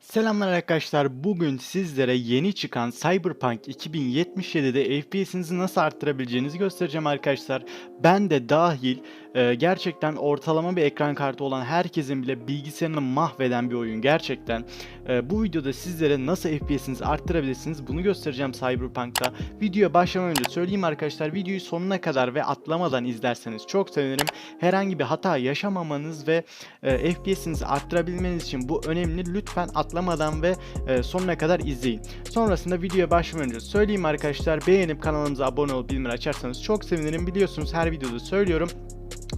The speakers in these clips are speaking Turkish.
Selamlar arkadaşlar. Bugün sizlere yeni çıkan Cyberpunk 2077'de FPS'inizi nasıl arttırabileceğinizi göstereceğim arkadaşlar. Ben de dahil e, gerçekten ortalama bir ekran kartı olan herkesin bile bilgisayarını mahveden bir oyun gerçekten. E, bu videoda sizlere nasıl FPS'inizi arttırabilirsiniz bunu göstereceğim Cyberpunk'ta. Videoya başlamadan önce söyleyeyim arkadaşlar videoyu sonuna kadar ve atlamadan izlerseniz çok sevinirim. Herhangi bir hata yaşamamanız ve e, FPS'inizi arttırabilmeniz için bu önemli. Lütfen atlamadan ve e, sonuna kadar izleyin. Sonrasında videoya başlamadan önce söyleyeyim arkadaşlar beğenip kanalımıza abone olup bildirimleri açarsanız çok sevinirim. Biliyorsunuz her videoda söylüyorum.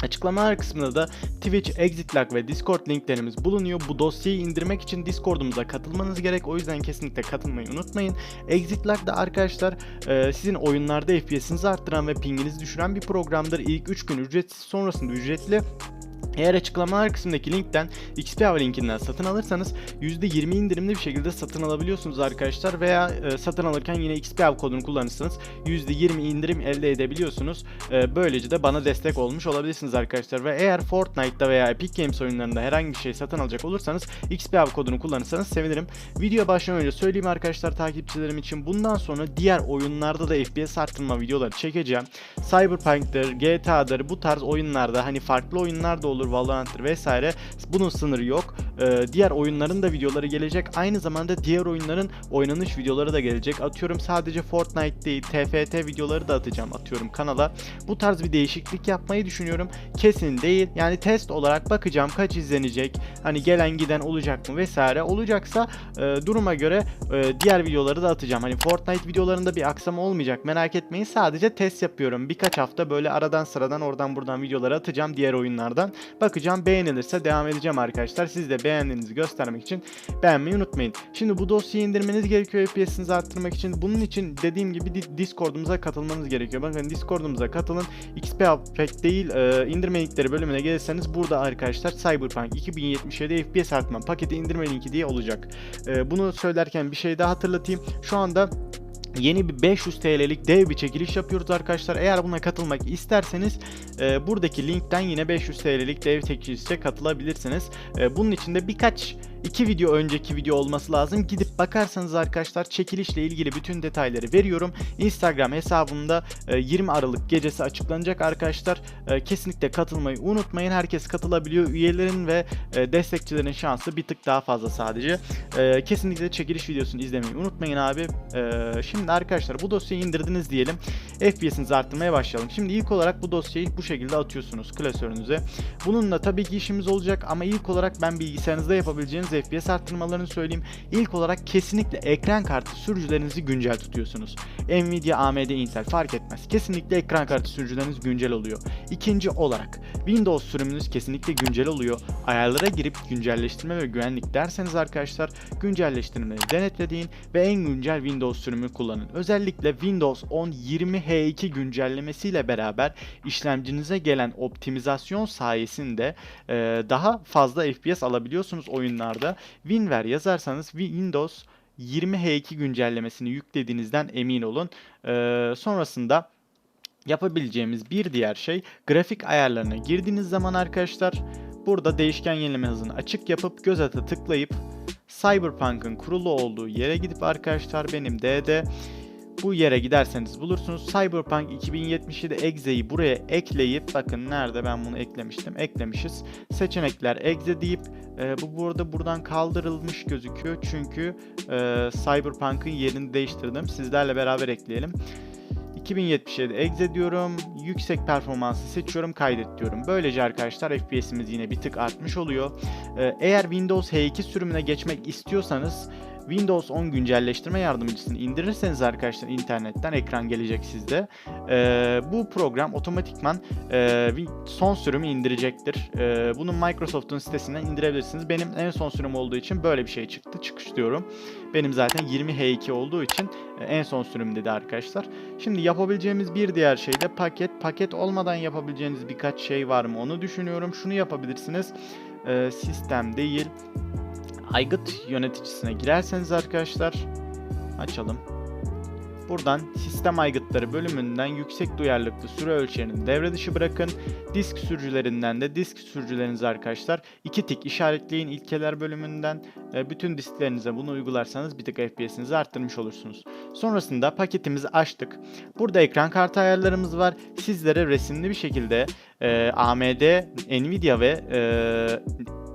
Açıklamalar kısmında da Twitch, ExitLag ve Discord linklerimiz bulunuyor. Bu dosyayı indirmek için Discord'umuza katılmanız gerek. O yüzden kesinlikle katılmayı unutmayın. ExitLag da arkadaşlar e, sizin oyunlarda FPS'inizi arttıran ve pinginizi düşüren bir programdır. İlk 3 gün ücretsiz sonrasında ücretli. Eğer açıklamalar kısmındaki linkten XP Hava linkinden satın alırsanız %20 indirimli bir şekilde satın alabiliyorsunuz arkadaşlar veya e, satın alırken yine XP Hava kodunu kullanırsanız %20 indirim elde edebiliyorsunuz. E, böylece de bana destek olmuş olabilirsiniz arkadaşlar ve eğer Fortnite'da veya Epic Games oyunlarında herhangi bir şey satın alacak olursanız XP Hava kodunu kullanırsanız sevinirim. Video başlamadan önce söyleyeyim arkadaşlar takipçilerim için bundan sonra diğer oyunlarda da FPS arttırma videoları çekeceğim. Cyberpunk'tır, GTA'dır bu tarz oyunlarda hani farklı oyunlar da olur Valorant'tır vesaire. Bunun sınırı yok. Ee, diğer oyunların da videoları gelecek. Aynı zamanda diğer oyunların oynanış videoları da gelecek. Atıyorum sadece Fortnite değil, TFT videoları da atacağım atıyorum kanala. Bu tarz bir değişiklik yapmayı düşünüyorum. Kesin değil. Yani test olarak bakacağım kaç izlenecek. Hani gelen giden olacak mı vesaire. Olacaksa e, duruma göre e, diğer videoları da atacağım. Hani Fortnite videolarında bir aksama olmayacak. Merak etmeyin. Sadece test yapıyorum. Birkaç hafta böyle aradan sıradan oradan buradan videoları atacağım diğer oyunlardan. Bakacağım beğenilirse devam edeceğim arkadaşlar. Siz de beğendiğinizi göstermek için beğenmeyi unutmayın. Şimdi bu dosyayı indirmeniz gerekiyor FPS'inizi arttırmak için. Bunun için dediğim gibi di- Discord'umuza katılmanız gerekiyor. Bakın Discord'umuza katılın. XP Pack değil e, indirme linkleri bölümüne gelirseniz burada arkadaşlar Cyberpunk 2077 FPS artma paketi indirme linki diye olacak. E, bunu söylerken bir şey daha hatırlatayım. Şu anda Yeni bir 500 TL'lik dev bir çekiliş yapıyoruz arkadaşlar. Eğer buna katılmak isterseniz e, buradaki linkten yine 500 TL'lik dev çekilişe katılabilirsiniz. E, bunun için de birkaç iki video önceki video olması lazım. Gidip bakarsanız arkadaşlar çekilişle ilgili bütün detayları veriyorum. Instagram hesabımda e, 20 Aralık gecesi açıklanacak arkadaşlar. E, kesinlikle katılmayı unutmayın. Herkes katılabiliyor. Üyelerin ve e, destekçilerin şansı bir tık daha fazla sadece. E, kesinlikle çekiliş videosunu izlemeyi unutmayın abi. E, şimdi arkadaşlar bu dosyayı indirdiniz diyelim. FPS'inizi arttırmaya başlayalım. Şimdi ilk olarak bu dosyayı bu şekilde atıyorsunuz klasörünüze. Bununla tabii ki işimiz olacak ama ilk olarak ben bilgisayarınızda yapabileceğiniz FPS arttırmalarını söyleyeyim. İlk olarak kesinlikle ekran kartı sürücülerinizi güncel tutuyorsunuz. Nvidia, AMD, Intel fark etmez. Kesinlikle ekran kartı sürücüleriniz güncel oluyor. İkinci olarak Windows sürümünüz kesinlikle güncel oluyor. Ayarlara girip güncelleştirme ve güvenlik derseniz arkadaşlar güncelleştirmeleri denetleyin ve en güncel Windows sürümü kullanın. Özellikle Windows 10 20H2 güncellemesiyle beraber işlemcinize gelen optimizasyon sayesinde e, daha fazla FPS alabiliyorsunuz oyunlarda. WinRAR yazarsanız Windows 20H2 güncellemesini yüklediğinizden emin olun. E, sonrasında yapabileceğimiz bir diğer şey grafik ayarlarına girdiğiniz zaman arkadaşlar burada değişken yenileme hızını açık yapıp göz atı tıklayıp Cyberpunk'ın kurulu olduğu yere gidip arkadaşlar benim D'de bu yere giderseniz bulursunuz. Cyberpunk 2077 Exe'yi buraya ekleyip bakın nerede ben bunu eklemiştim. Eklemişiz. Seçenekler Exe deyip e, bu burada buradan kaldırılmış gözüküyor. Çünkü e, Cyberpunk'ın yerini değiştirdim. Sizlerle beraber ekleyelim. 2077 exe diyorum. Yüksek performansı seçiyorum. Kaydet diyorum. Böylece arkadaşlar FPS'imiz yine bir tık artmış oluyor. Ee, Eğer Windows H2 sürümüne geçmek istiyorsanız Windows 10 güncelleştirme yardımcısını indirirseniz arkadaşlar internetten ekran gelecek sizde. Ee, bu program otomatikman e, son sürümü indirecektir. Ee, bunu Microsoft'un sitesinden indirebilirsiniz. Benim en son sürüm olduğu için böyle bir şey çıktı. Çıkış diyorum. Benim zaten 20H2 olduğu için e, en son sürüm dedi arkadaşlar. Şimdi yapabileceğimiz bir diğer şey de paket. Paket olmadan yapabileceğiniz birkaç şey var mı onu düşünüyorum. Şunu yapabilirsiniz. Ee, sistem değil. Aygıt yöneticisine girerseniz arkadaşlar açalım. Buradan sistem aygıtları bölümünden yüksek duyarlılıklı süre ölçerini devre dışı bırakın. Disk sürücülerinden de disk sürücülerinizi arkadaşlar iki tik işaretleyin ilkeler bölümünden. E, bütün disklerinize bunu uygularsanız bir tık FPS'inizi arttırmış olursunuz. Sonrasında paketimizi açtık. Burada ekran kartı ayarlarımız var. Sizlere resimli bir şekilde e, AMD, Nvidia ve e,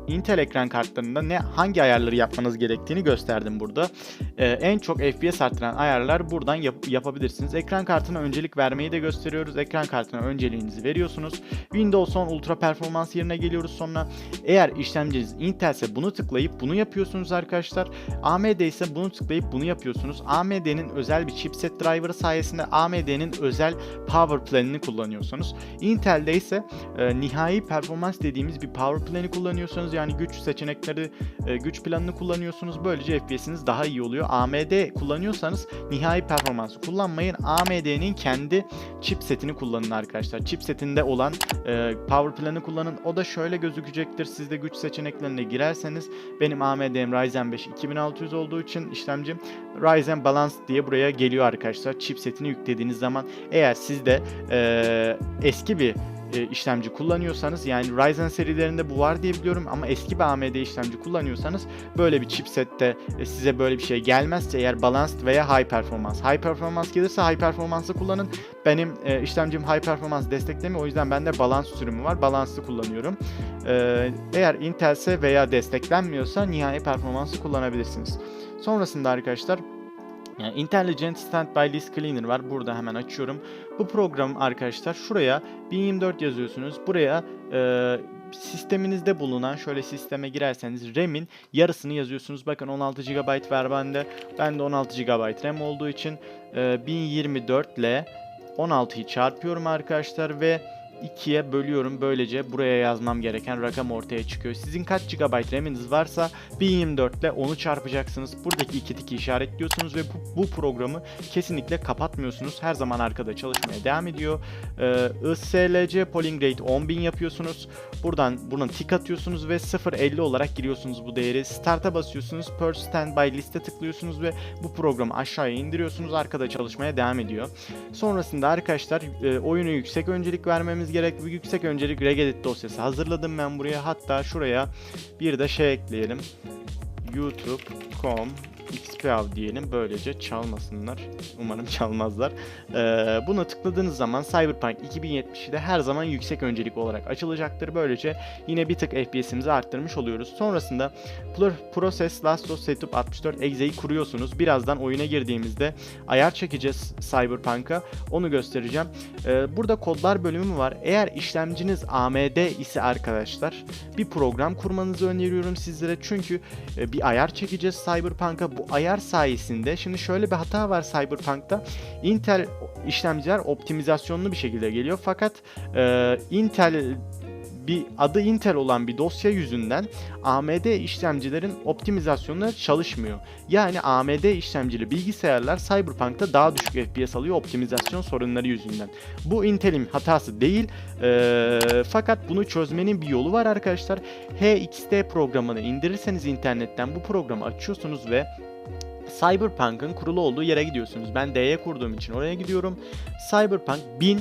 Intel ekran kartlarında ne hangi ayarları yapmanız gerektiğini gösterdim burada. Ee, en çok FPS arttıran ayarlar buradan yap- yapabilirsiniz. Ekran kartına öncelik vermeyi de gösteriyoruz. Ekran kartına önceliğinizi veriyorsunuz. Windows 10 ultra performans yerine geliyoruz sonra. Eğer işlemciniz Intel ise bunu tıklayıp bunu yapıyorsunuz arkadaşlar. AMD ise bunu tıklayıp bunu yapıyorsunuz. AMD'nin özel bir chipset driver sayesinde AMD'nin özel power planını kullanıyorsunuz. Intel'de ise e, nihai performans dediğimiz bir power planı kullanıyorsunuz. Yani güç seçenekleri, e, güç planını kullanıyorsunuz. Böylece FPS'iniz daha iyi oluyor. AMD kullanıyorsanız nihai performansı kullanmayın. AMD'nin kendi chipsetini kullanın arkadaşlar. Chipsetinde olan e, power planı kullanın. O da şöyle gözükecektir. Siz de güç seçeneklerine girerseniz benim AMD'm Ryzen 5 2600 olduğu için işlemcim Ryzen Balance diye buraya geliyor arkadaşlar. Chipsetini yüklediğiniz zaman eğer siz de e, eski bir e, işlemci kullanıyorsanız yani Ryzen serilerinde bu var diye biliyorum ama eski bir AMD işlemci kullanıyorsanız böyle bir chipsette e, size böyle bir şey gelmezse eğer balanced veya high performans. High performans gelirse high performans'ı kullanın. Benim e, işlemcim high performans desteklemiyor o yüzden bende balance sürümü var. Balance'lı kullanıyorum. E, eğer Intel'se veya desteklenmiyorsa nihai performansı kullanabilirsiniz. Sonrasında arkadaşlar yani Intelligent Standby List Cleaner var. Burada hemen açıyorum. Bu program arkadaşlar şuraya 1024 yazıyorsunuz. Buraya e, sisteminizde bulunan şöyle sisteme girerseniz RAM'in yarısını yazıyorsunuz. Bakın 16 GB var bende. Bende 16 GB RAM olduğu için e, 1024 ile 16'yı çarpıyorum arkadaşlar ve 2'ye bölüyorum. Böylece buraya yazmam gereken rakam ortaya çıkıyor. Sizin kaç GB RAM'iniz varsa 1024 ile onu çarpacaksınız. Buradaki iki tiki işaretliyorsunuz ve bu, bu programı kesinlikle kapatmıyorsunuz. Her zaman arkada çalışmaya devam ediyor. Ee, ISLC polling rate 10.000 yapıyorsunuz. Buradan buna tik atıyorsunuz ve 0.50 olarak giriyorsunuz bu değeri. Start'a basıyorsunuz. Per standby liste tıklıyorsunuz ve bu programı aşağıya indiriyorsunuz. Arkada çalışmaya devam ediyor. Sonrasında arkadaşlar e, oyunu yüksek öncelik vermemiz gerek. Bu yüksek öncelik regedit dosyası hazırladım ben buraya. Hatta şuraya bir de şey ekleyelim. youtube.com xpav diyelim. Böylece çalmasınlar. Umarım çalmazlar. Ee, buna tıkladığınız zaman Cyberpunk 2070'de her zaman yüksek öncelik olarak açılacaktır. Böylece yine bir tık FPS'imizi arttırmış oluyoruz. Sonrasında Pro- Process Last of Setup 64 Exe'yi kuruyorsunuz. Birazdan oyuna girdiğimizde ayar çekeceğiz Cyberpunk'a. Onu göstereceğim. Ee, burada kodlar bölümü var. Eğer işlemciniz AMD ise arkadaşlar bir program kurmanızı öneriyorum sizlere. Çünkü e, bir ayar çekeceğiz Cyberpunk'a. Bu ayar sayesinde şimdi şöyle bir hata var Cyberpunk'ta. Intel işlemciler optimizasyonlu bir şekilde geliyor. Fakat e, Intel bir adı Intel olan bir dosya yüzünden AMD işlemcilerin optimizasyonları çalışmıyor. Yani AMD işlemcili bilgisayarlar Cyberpunk'ta daha düşük FPS alıyor optimizasyon sorunları yüzünden. Bu Intel'in hatası değil. Ee, fakat bunu çözmenin bir yolu var arkadaşlar. HXT programını indirirseniz internetten bu programı açıyorsunuz ve Cyberpunk'ın kurulu olduğu yere gidiyorsunuz. Ben D'ye kurduğum için oraya gidiyorum. Cyberpunk 1000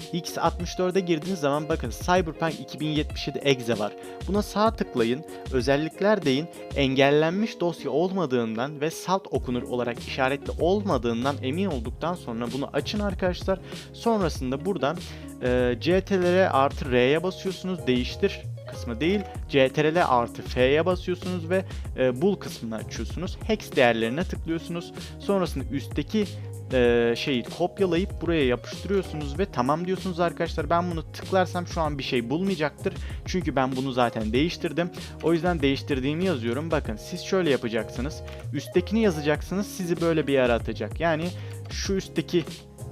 X64'e girdiğiniz zaman bakın Cyberpunk 2077 exe var. Buna sağ tıklayın, özellikler deyin, engellenmiş dosya olmadığından ve salt okunur olarak işaretli olmadığından emin olduktan sonra bunu açın arkadaşlar. Sonrasında buradan e, CTRL artı R'ye basıyorsunuz, değiştir kısmı değil CTRL artı F'ye basıyorsunuz ve e, bul kısmını açıyorsunuz. Hex değerlerine tıklıyorsunuz. Sonrasında üstteki e, şeyi kopyalayıp buraya yapıştırıyorsunuz ve tamam diyorsunuz arkadaşlar. Ben bunu tıklarsam şu an bir şey bulmayacaktır. Çünkü ben bunu zaten değiştirdim. O yüzden değiştirdiğimi yazıyorum. Bakın siz şöyle yapacaksınız. Üsttekini yazacaksınız. Sizi böyle bir yere atacak. Yani şu üstteki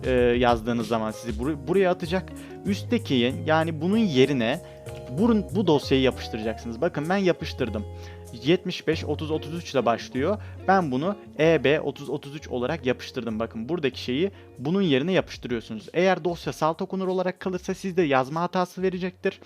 e, yazdığınız zaman sizi bur- buraya atacak. Üstteki yani bunun yerine bu, bu dosyayı yapıştıracaksınız. Bakın ben yapıştırdım. 75 30 33 ile başlıyor. Ben bunu EB 30 33 olarak yapıştırdım. Bakın buradaki şeyi bunun yerine yapıştırıyorsunuz. Eğer dosya salt okunur olarak kalırsa sizde yazma hatası verecektir.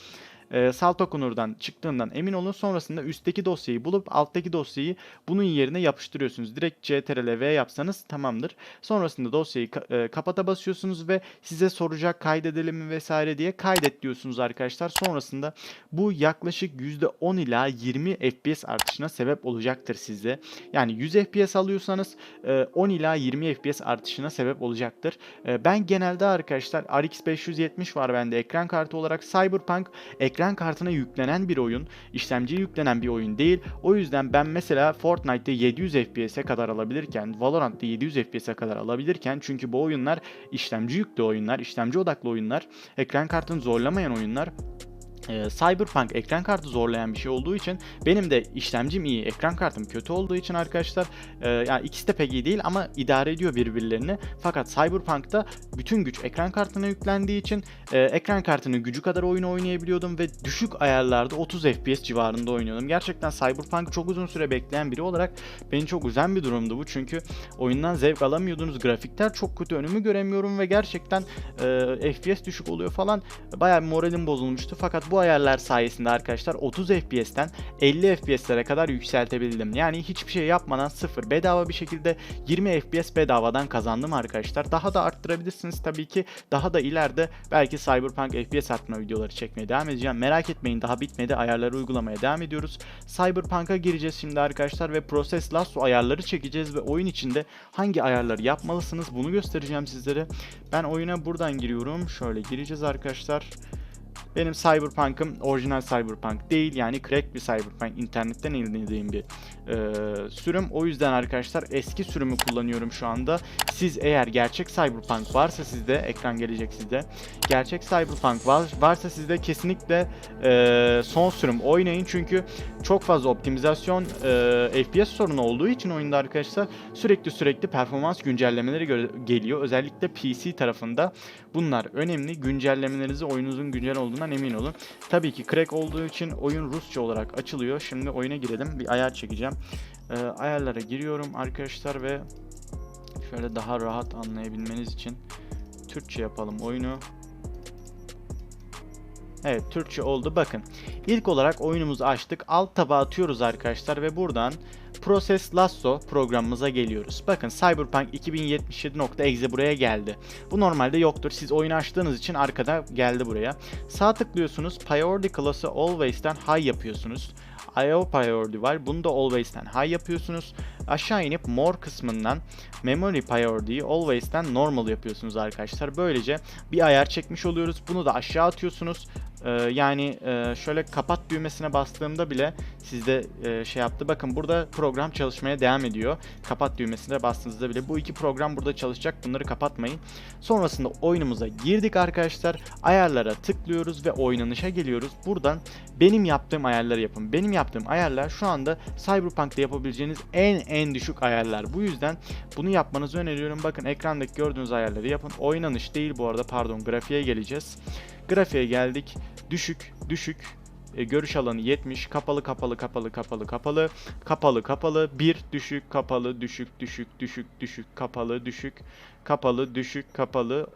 E, Salto Conur'dan çıktığından emin olun. Sonrasında üstteki dosyayı bulup alttaki dosyayı bunun yerine yapıştırıyorsunuz. Direkt CTRL V yapsanız tamamdır. Sonrasında dosyayı ka- e, kapata basıyorsunuz ve size soracak kaydedelim mi vesaire diye kaydet diyorsunuz arkadaşlar. Sonrasında bu yaklaşık %10 ila 20 FPS artışına sebep olacaktır size. Yani 100 FPS alıyorsanız e, 10 ila 20 FPS artışına sebep olacaktır. E, Ben genelde arkadaşlar RX 570 var bende ekran kartı olarak. Cyberpunk ekran kartına yüklenen bir oyun. işlemciye yüklenen bir oyun değil. O yüzden ben mesela Fortnite'de 700 FPS'e kadar alabilirken, Valorant'ta 700 FPS'e kadar alabilirken çünkü bu oyunlar işlemci yüklü oyunlar, işlemci odaklı oyunlar, ekran kartını zorlamayan oyunlar. Ee, Cyberpunk ekran kartı zorlayan bir şey olduğu için benim de işlemcim iyi, ekran kartım kötü olduğu için arkadaşlar e, yani ikisi de pek iyi değil ama idare ediyor birbirlerini. Fakat Cyberpunk'ta bütün güç ekran kartına yüklendiği için e, ekran kartının gücü kadar oyunu oynayabiliyordum ve düşük ayarlarda 30 FPS civarında oynuyordum. Gerçekten Cyberpunk çok uzun süre bekleyen biri olarak beni çok üzen bir durumdu bu çünkü oyundan zevk alamıyordunuz. Grafikler çok kötü, önümü göremiyorum ve gerçekten e, FPS düşük oluyor falan. Bayağı moralim bozulmuştu fakat bu ayarlar sayesinde arkadaşlar 30 FPS'ten 50 FPS'lere kadar yükseltebildim. Yani hiçbir şey yapmadan sıfır bedava bir şekilde 20 FPS bedavadan kazandım arkadaşlar. Daha da arttırabilirsiniz tabii ki. Daha da ileride belki Cyberpunk FPS artma videoları çekmeye devam edeceğim. Merak etmeyin daha bitmedi. Ayarları uygulamaya devam ediyoruz. Cyberpunk'a gireceğiz şimdi arkadaşlar ve Process Lasso ayarları çekeceğiz ve oyun içinde hangi ayarları yapmalısınız bunu göstereceğim sizlere. Ben oyuna buradan giriyorum. Şöyle gireceğiz arkadaşlar. Benim Cyberpunk'ım orijinal Cyberpunk değil yani crack bir Cyberpunk internetten indirdiğim bir e, sürüm. O yüzden arkadaşlar eski sürümü kullanıyorum şu anda. Siz eğer gerçek Cyberpunk varsa sizde ekran gelecek sizde. Gerçek Cyberpunk var, varsa sizde kesinlikle e, son sürüm oynayın çünkü çok fazla optimizasyon e, FPS sorunu olduğu için oyunda arkadaşlar sürekli sürekli performans güncellemeleri geliyor. Özellikle PC tarafında bunlar önemli. Güncellemelerinizi oyununuzun güncel olduğundan emin olun. Tabii ki crack olduğu için oyun Rusça olarak açılıyor. Şimdi oyuna girelim. Bir ayar çekeceğim. E, ayarlara giriyorum arkadaşlar ve şöyle daha rahat anlayabilmeniz için Türkçe yapalım oyunu. Evet Türkçe oldu bakın. İlk olarak oyunumuzu açtık. Alt taba atıyoruz arkadaşlar ve buradan Process Lasso programımıza geliyoruz. Bakın Cyberpunk 2077.exe buraya geldi. Bu normalde yoktur. Siz oyunu açtığınız için arkada geldi buraya. Sağ tıklıyorsunuz. Priority Class'ı Always'ten High yapıyorsunuz. IO Priority var. Bunu da Always'ten High yapıyorsunuz. Aşağı inip More kısmından Memory Priority'yi Always'ten Normal yapıyorsunuz arkadaşlar. Böylece bir ayar çekmiş oluyoruz. Bunu da aşağı atıyorsunuz. Ee, yani e, şöyle kapat düğmesine bastığımda bile sizde e, şey yaptı. Bakın burada program çalışmaya devam ediyor. Kapat düğmesine bastığınızda bile bu iki program burada çalışacak. Bunları kapatmayın. Sonrasında oyunumuza girdik arkadaşlar. Ayarlara tıklıyoruz ve oynanışa geliyoruz. Buradan benim yaptığım ayarları yapın. Benim yaptığım ayarlar şu anda Cyberpunk'ta yapabileceğiniz en en düşük ayarlar. Bu yüzden bunu yapmanızı öneriyorum. Bakın ekrandaki gördüğünüz ayarları yapın. Oynanış değil bu arada pardon grafiğe geleceğiz. Grafiğe geldik. Düşük, düşük. E, görüş alanı 70. Kapalı, kapalı, kapalı, kapalı, kapalı. Kapalı, kapalı. 1 düşük, kapalı, düşük, düşük, düşük, düşük, kapalı, düşük. Kapalı, düşük, kapalı.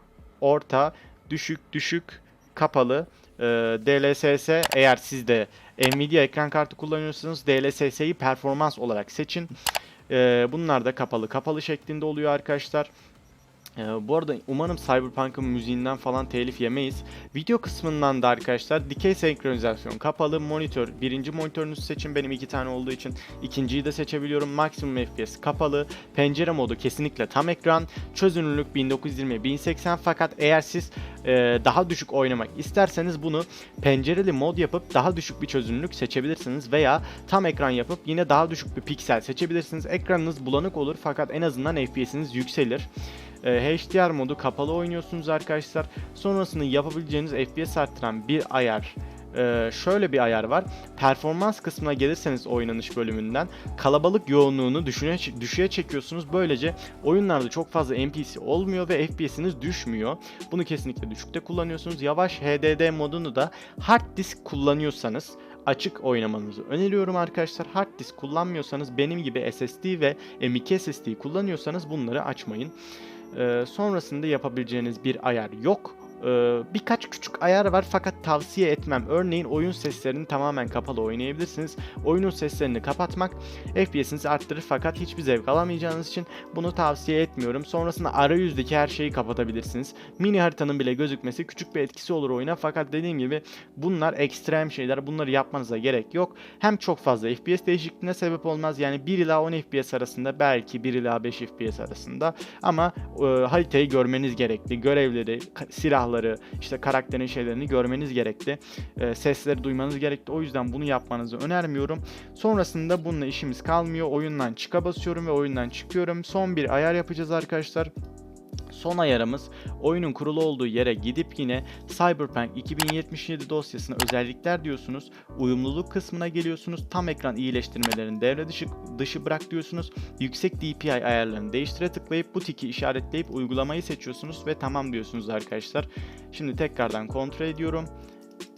Orta, düşük, düşük, kapalı. E, DLSS eğer siz de Nvidia ekran kartı kullanıyorsanız DLSS'yi performans olarak seçin. E, bunlar da kapalı, kapalı şeklinde oluyor arkadaşlar. Ee, bu arada umarım Cyberpunk'ın müziğinden falan telif yemeyiz. Video kısmından da arkadaşlar dikey senkronizasyon kapalı monitör. Birinci monitörünüzü seçin benim iki tane olduğu için. ikinciyi de seçebiliyorum. Maksimum FPS kapalı. Pencere modu kesinlikle tam ekran. Çözünürlük 1920-1080 fakat eğer siz daha düşük oynamak isterseniz bunu pencereli mod yapıp daha düşük bir çözünürlük seçebilirsiniz. Veya tam ekran yapıp yine daha düşük bir piksel seçebilirsiniz. Ekranınız bulanık olur fakat en azından FPS'iniz yükselir. E, HDR modu kapalı oynuyorsunuz arkadaşlar. Sonrasında yapabileceğiniz FPS arttıran bir ayar ee, şöyle bir ayar var. Performans kısmına gelirseniz oynanış bölümünden kalabalık yoğunluğunu düşüğe, düşüğe çekiyorsunuz. Böylece oyunlarda çok fazla NPC olmuyor ve FPS'iniz düşmüyor. Bunu kesinlikle düşükte kullanıyorsunuz. Yavaş HDD modunu da hard disk kullanıyorsanız açık oynamanızı öneriyorum arkadaşlar. Hard disk kullanmıyorsanız benim gibi SSD ve M.2 SSD kullanıyorsanız bunları açmayın. Ee, sonrasında yapabileceğiniz bir ayar yok. Ee, birkaç küçük ayar var fakat tavsiye etmem. Örneğin oyun seslerini tamamen kapalı oynayabilirsiniz. Oyunun seslerini kapatmak FPS'inizi arttırır fakat hiçbir zevk alamayacağınız için bunu tavsiye etmiyorum. Sonrasında arayüzdeki her şeyi kapatabilirsiniz. Mini haritanın bile gözükmesi küçük bir etkisi olur oyuna fakat dediğim gibi bunlar ekstrem şeyler. Bunları yapmanıza gerek yok. Hem çok fazla FPS değişikliğine sebep olmaz. Yani 1 ila 10 FPS arasında belki 1 ila 5 FPS arasında ama e, haritayı görmeniz gerekli. Görevleri, ka- silahları, işte karakterin şeylerini görmeniz gerekli. E, sesleri duymanız gerekli. O yüzden bunu yapmanızı önermiyorum. Sonrasında bununla işimiz kalmıyor. Oyundan çıka basıyorum ve oyundan çıkıyorum. Son bir ayar yapacağız arkadaşlar. Son ayarımız oyunun kurulu olduğu yere gidip yine Cyberpunk 2077 dosyasına özellikler diyorsunuz. Uyumluluk kısmına geliyorsunuz. Tam ekran iyileştirmelerini devre dışı, dışı bırak diyorsunuz. Yüksek DPI ayarlarını değiştire tıklayıp bu tiki işaretleyip uygulamayı seçiyorsunuz ve tamam diyorsunuz arkadaşlar. Şimdi tekrardan kontrol ediyorum.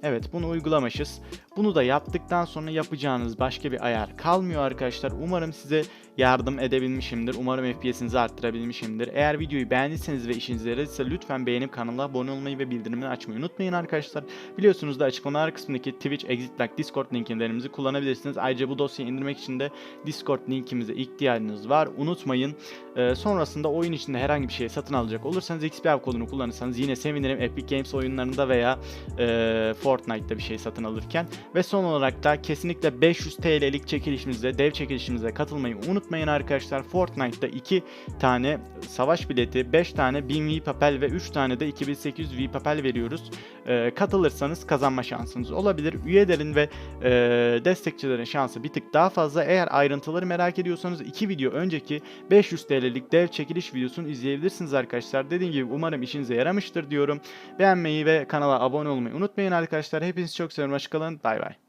Evet bunu uygulamışız. Bunu da yaptıktan sonra yapacağınız başka bir ayar kalmıyor arkadaşlar. Umarım size yardım edebilmişimdir. Umarım FPS'inizi arttırabilmişimdir. Eğer videoyu beğendiyseniz ve işinize yaradıysa lütfen beğenip kanala abone olmayı ve bildirimleri açmayı unutmayın arkadaşlar. Biliyorsunuz da açıklamalar kısmındaki Twitch, Exit Like, Discord linklerimizi kullanabilirsiniz. Ayrıca bu dosyayı indirmek için de Discord linkimize ihtiyacınız var. Unutmayın. Ee, sonrasında oyun içinde herhangi bir şey satın alacak olursanız XP kodunu kullanırsanız yine sevinirim. Epic Games oyunlarında veya e, Fortnite'da bir şey satın alırken. Ve son olarak da kesinlikle 500 TL'lik çekilişimize, dev çekilişimize katılmayı unutmayın arkadaşlar. Fortnite'da 2 tane savaş bileti, 5 tane 1000 V papel ve 3 tane de 2800 V papel veriyoruz. Ee, katılırsanız kazanma şansınız olabilir. Üyelerin ve e, destekçilerin şansı bir tık daha fazla. Eğer ayrıntıları merak ediyorsanız 2 video önceki 500 TL'lik dev çekiliş videosunu izleyebilirsiniz arkadaşlar. Dediğim gibi umarım işinize yaramıştır diyorum. Beğenmeyi ve kanala abone olmayı unutmayın arkadaşlar. Hepinizi çok seviyorum. Hoşçakalın. Bay bay.